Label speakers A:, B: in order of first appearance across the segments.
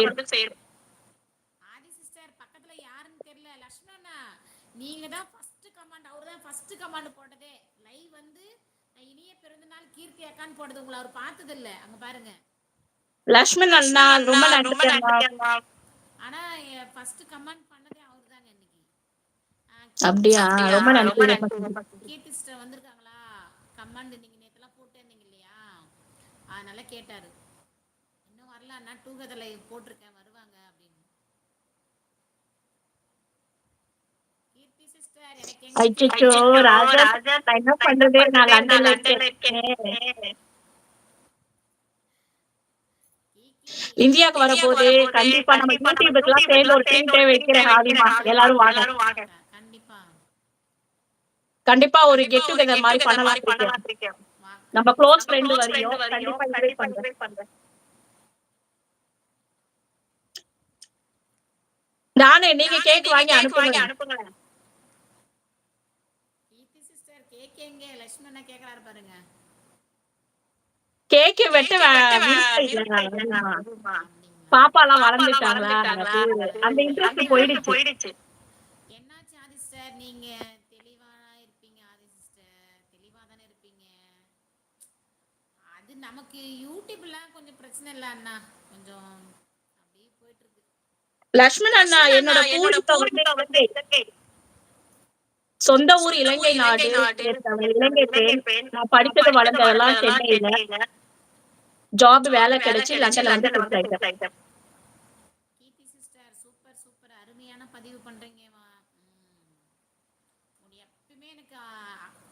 A: வந்து.
B: ஆதி சிஸ்டர் பக்கத்துல யாருன்னு தெரியல. நீங்க தான் ஃபர்ஸ்ட் கமாண்ட் அவர் தான் ஃபர்ஸ்ட் கமாண்ட் போட்டதே. லைவ் வந்து இனிய பிறந்தநாள் கீர்த்தி அக்கான்னு போட்டது. உங்களை அவர் பார்த்தது இல்ல அங்க பாருங்க.
C: அண்ணா ரொம்ப நன்றி.
B: ஆனா ஃபர்ஸ்ட் கமெண்ட் பண்ணதே அவர் தாங்க இன்னைக்கு
C: அப்படியா? ரொம்ப. நன்றி.
B: கீர்த்தி சிஸ்டர் வந்திருக்காங்களா? கமாண்ட் நீங்க நேத்தெல்லாம் போட்டே இருந்தீங்க இல்லையா? அதனால கேட்டாரு. இன்னும் வரல அண்ணா டூ கதர் லைவ் போட்டிருக்கேன் வருவாங்க அப்படின்னு. கீர்த்தி சிஸ்டர் எனக்கு
C: ராஜா நான் என்ன
A: நான்
C: பண்றது நான்? லண்டன்ல
A: நான்
C: இருக்கேன். இந்தியாவுக்கு
A: வரும்போது
C: கண்டிப்பா நம்ம யூடியூபுக்குலாம் சேர்ந்து ஒரு டீம் வைக்கிறேன் ஆதிமா எல்லாரும் வாங்க.
B: கண்டிப்பா.
C: ஒரு கெட் டுகெதர் மாதிரி பண்ணலாம் நம்ம க்ளோஸ் ஃப்ரெண்ட் வரையும் இன்வைட்
A: கண்டிப்பா
C: பண்றேன்
A: invite பண்றேன்.
C: நானே நீங்க
A: நானே
C: கேக்
A: நீங்க
C: வாங்கி
A: cake வாங்கி
C: அனுப்புங்க
A: அனுப்புங்களேன்.
B: கீர்த்தி சிஸ்டர் கேக் எங்க லட்சுமணா கேக்குறாரு பாருங்க
C: கேக் வெட்ட
A: Cake வெட்ட
C: வே- விருப்பம் இல்ல
A: விருப்பம் இல்ல,
C: ஆதிமா.
A: ஆதிமா.
B: அப்படிங்களா
C: பாப்பாலாம்
A: பாப்பாலாம்
C: வளர்ந்துட்டாங்களா? அந்த
A: அந்த
C: இன்ட்ரெஸ்ட் போயிடுச்சு.
A: போயிடுச்சு.
B: என்னாச்சு ஆதி நீங்க தெளிவா இருப்பீங்க ஆதி சிஸ்டர் தெளிவா தானே இருப்பீங்க. அது நமக்கு யூடியூப்லாம் கொஞ்சம் பிரச்சனை இல்ல அண்ணா. கொஞ்சம்
C: லக்ஷ்மண் அண்ணா என்னோட பூர்வீகம் வந்து. சொந்த ஊர் இலங்கை நாடு.
A: இலங்கை
C: பெண். நான் படித்தது வளர்ந்ததெல்லாம் சென்னையில. ஜாப் வேலை கிடைச்சு
B: சூப்பர் அருமையான பதிவு பண்றீங்க எப்பயுமே எனக்கு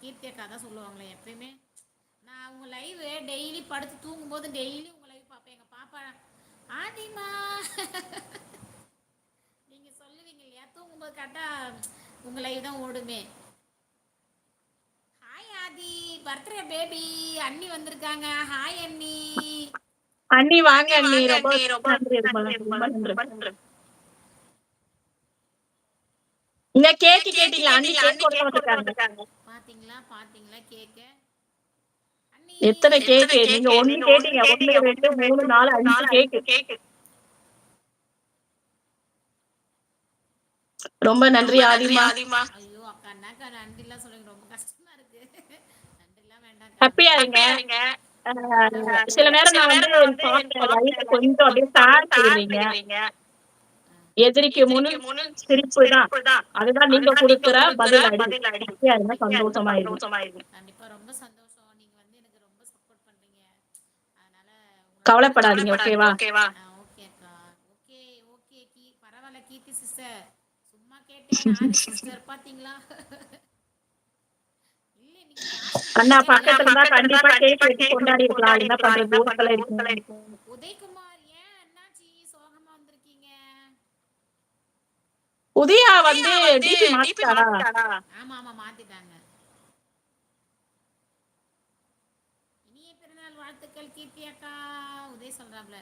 B: கீர்த்தி அக்கா தான் சொல்லுவாங்களே எப்பயுமே. நான் உங்க லைவ் டெய்லி படுத்து தூங்கும்போது டெய்லி உங்க லைவ் பார்ப்பேன். எங்க பாப்பா ஆதிமா தூங்கும்போது கரெக்டா உங்க லைவ் தான் ஓடுமே. ஹாய் ஆதி பர்த்டே பேபி அண்ணி வந்திருக்காங்க. ஹாய் அண்ணி.
C: அண்ணி வாங்க அண்ணி. ரொம்ப நன்றி. நீங்க கேக்
A: கேக்
C: கேட்டீங்களா? அண்ணி? கேக்
A: கேக் கொடுக்க
B: பாத்தீங்களா? பாத்தீங்களா கேக்க
C: எத்தனை கேக்? நீங்க ஒண்ணு
A: நீங்க
C: கேட்டீங்க.
A: கேட்டீங்க,
C: ரெண்டு மூணு நாலு அஞ்சு
A: நாலு,
C: கேக்
A: அஞ்சு cake.
C: ரொம்ப நன்றி ஆதிமா.
B: ஐயோ அக்கா அண்ணாக்கா நன்றிலாம் சொல்லுங்க ரொம்ப கஷ்டமா இருக்கு. வேண்டாம்
C: ஹாப்பியா இருங்க சில நேரம் நான் வந்து லைஃப் கொஞ்சம் அப்படியே செய்றீங்க
A: செய்றீங்க.
C: எதிரிக்கு முன் சிரிப்பு தான். அதுதான் நீங்க கொடுக்கிற பதில் அடி. சந்தோஷமா இருங்க.
B: கண்டிப்பா ரொம்ப சந்தோஷம். நீங்க வந்து எனக்கு ரொம்ப சப்போர்ட் பண்றீங்க. அதனால
C: கவலைப்படாதீங்க ஓகேவா
A: ஓகேவா?
B: ஆ, ஓகே அக்கா. ஓகே ஓகே கீ பரவாயில்ல கீர்த்தி சிஸ்டர் சும்மா கேட்டேன் ஆதி சிஸ்டர் பாத்தீங்களா இல்ல நீங்க யாருன்னு
C: அண்ணா பக்கத்துல. இருந்தா கண்டிப்பா கேக் வெட்டி கொண்டாடி இருக்கலாம் என்ன பண்றது? ஊருக்குள்ள இருக்கு.
B: உதயகுமார் ஏன் என்னாச்சு சோகமா வந்திருக்கீங்க?
C: உதயா வந்து டிபி மாத்திட்டாரா?
B: ஆமா ஆமா மாத்திட்டாங்க. இனிய பிறந்தநாள் வாழ்த்துக்கள் கீர்த்தி அக்கா. உதய் சொல்றாப்ல.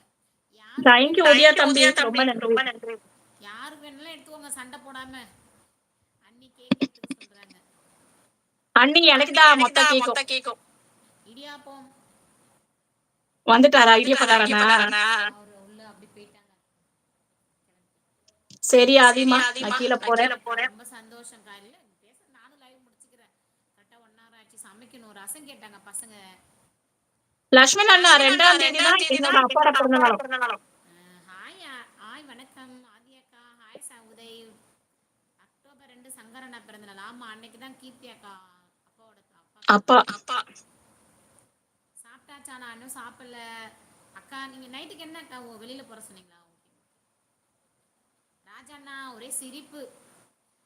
C: தேங்க்யூ உதயா தம்பி. ரொம்ப நன்றி.
B: யாருக்கு வேணாலும் எடுத்துக்கோங்க சண்டை போடாம.
C: அண்ணி எனக்கு தான் மொத்த கேக்கும்.
A: மொத்த கேக்கும்.
B: இடியாப்பம்.
C: வந்துட்டாரா?
B: போயிட்டாங்க.
C: சரி ஆதிமா நான் கீழே போறேன்.
B: ரொம்ப சந்தோஷம் காலையில. பேச நானும் லைவ் முடிச்சுக்கிறேன். கரெக்டா ஒன் ஹவர் ஆச்சு சமைக்கணும். ரசம் கேட்டாங்க பசங்க.
C: லட்சுமண் அண்ணா ரெண்டாம் தேதி தான் என்னோட
A: என்னோட
C: பிறந்த நாள்.
B: அஹ், ஹாய் ஆ- ஹாய் வணக்கம் ஆதி அக்கா ஹாய் ச உதய் அக்டோபர் ரெண்டு சங்கரண்ணா பிறந்தநாள். ஆமா அன்னைக்கு தான் கீர்த்தி அக்கா அப்பாவோட அப்பா
C: அப்பா.
B: சாப்பிட்டாச்சா? நான் இன்னும் சாப்பிடல. அக்கா நீங்க நைட்டுக்கு என்ன அக்கா ஓ, வெளியில போற சொன்னீங்களா? ராஜண்ணா ஒரே சிரிப்பு.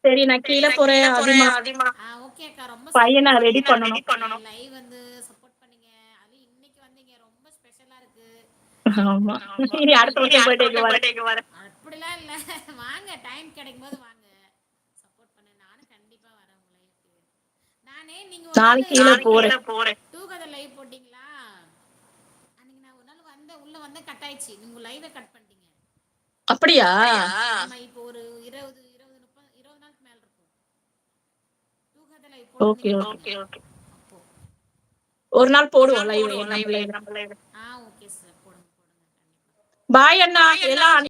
C: சரி நான்
A: சரி,
C: கீழே போறேன் ஆதிமா.
B: ஆ ஓகே அக்கா. ரொம்ப
C: பையனை ரெடி
A: ready பண்ணணும்.
B: லைவ் வந்து சப்போர்ட் பண்ணீங்க. அது இன்னைக்கு வந்தீங்க. ரொம்ப ஸ்பெஷலா இருக்கு.
C: ஆமா. இனி அடுத்த வருஷம் பர்த்டேக்கு வரேன்.
B: அப்படிலாம் இல்ல. வாங்க டைம் கிடைக்கும் போது வாங்க சப்போர்ட் பண்ண நானும் கண்டிப்பா வரேன் உங்க லைவ்க்கு நானே நீங்க
C: நாளைக்கு கீழே போறேன்.
A: போறேன்.
B: லைவ் போட்டீங்களா? அன்னைக்கு நான் ஒரு நாள் வந்தேன் உள்ள வந்தேன் கட் ஆயிடுச்சு. நீங்க லைவை கட் பண்ணிட்டீங்க.
C: அப்படியா?
B: ஆமா இப்போ ஒரு இருபது இருபது முப்பது இருபது நாளுக்கு மேல இருக்கும். லைவ்
A: ஓகே
C: ஒரு நாள் போடுவோம் லைவ் நம்ம.
B: ஆ ஓகே சார் போடுங்க
C: பாய்
A: அண்ணா.
C: எல்லாம்